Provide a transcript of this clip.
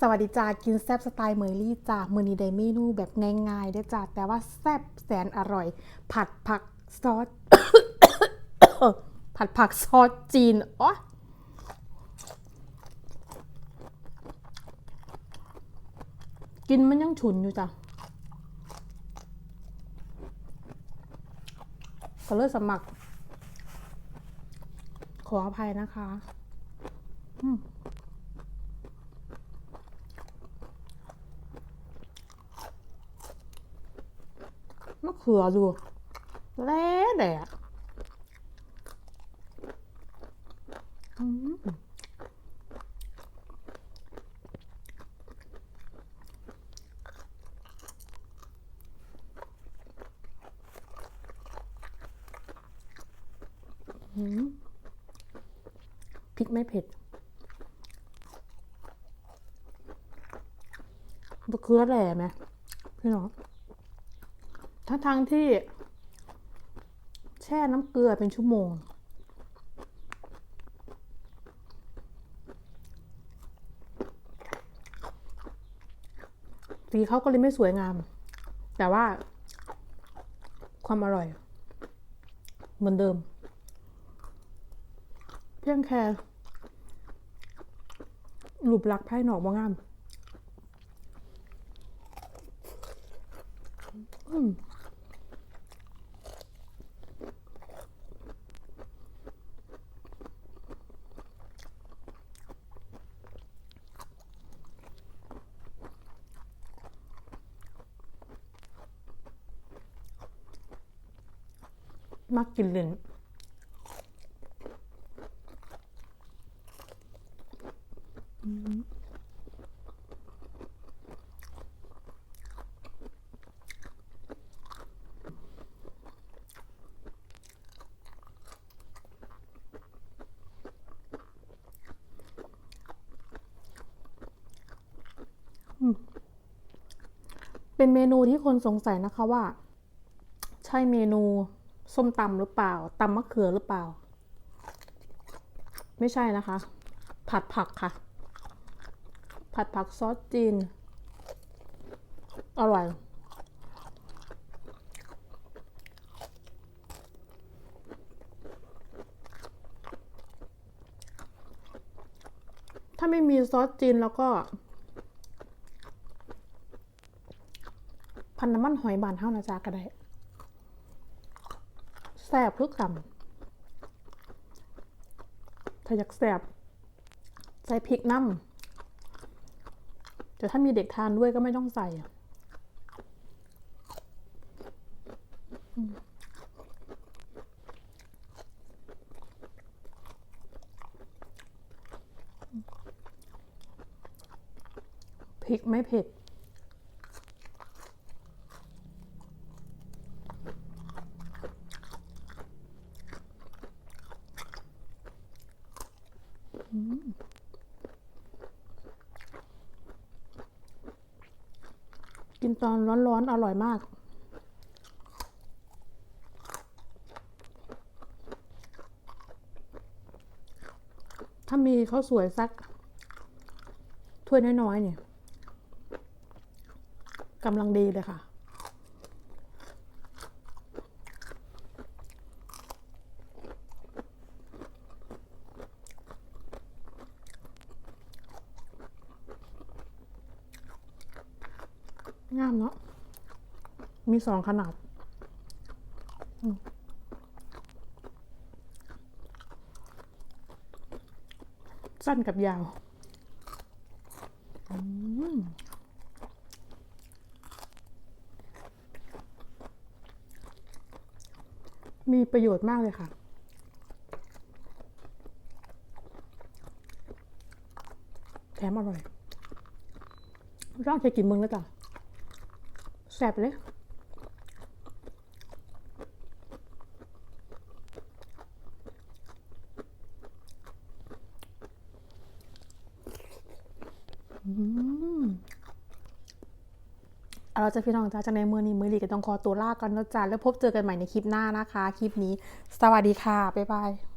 สวัสดีจ้ากินแซบสไตล์เมอรี่จ้ามือนี้ได้เมนูแบบง่ายๆเด้จ้าแต่ว่าแซบแสนอร่อย ผัดผักซอส ผัดผักซอสจีนอ๋อกินมันยังฉุนอยู่จ้ะก็เลยสมัคร ขออภัยนะคะ อืม มะเขือดูแล่แดดพริกไม่เผ็ดมะเขือแหล่ไหมพี่น้อง ถ้าทางที่ แช่น้ำเกลือเป็นชั่วโมง สีเขาก็เลยไม่สวยงาม แต่ว่า ความอร่อย เหมือนเดิม เพียงแค่รูปลักษณ์ภายนอกว่างาม อืม มักกินเลนเป็นเมนูที่คนสงสัยนะคะว่า ใช่เมนู ส้มตำหรือเปล่าตำมะเขือหรือเปล่า ไม่ใช่นะคะ ผัดผักค่ะ ผัดผักซอสจีน อร่อย ถ้าไม่มีซอสจีนแล้วก็พันน้ำมันหอยบานเท่านะจ๊ะก็ได้ แสบพึกคำถ้าอยากแสบใส่พริกน้ำแต่ถ้ามีเด็กทานด้วยก็ไม่ต้องใส่พริกไม่เผ็ด กิน ตอนร้อนๆอร่อยมาก ถ้ามีข้าวสวยสัก ถ้วยน้อยๆเนี่ยกำลังดีเลยค่ะ งามเนาะ มีสองขนาด สั้นกับยาวมีประโยชน์มากเลยค่ะ แถมอร่อยร่างเคยกินมึงแล้วจ้ะ แซ่บเลยอืมเอาเราจะพี่น้องจ้าจากในมือนี้มือลีก็ต้องขอตัวลากันแล้วจ้าแล้วพบเจอกันใหม่ในคลิปหน้านะคะ คลิปนี้ สวัสดีค่ะ บ๊ายบาย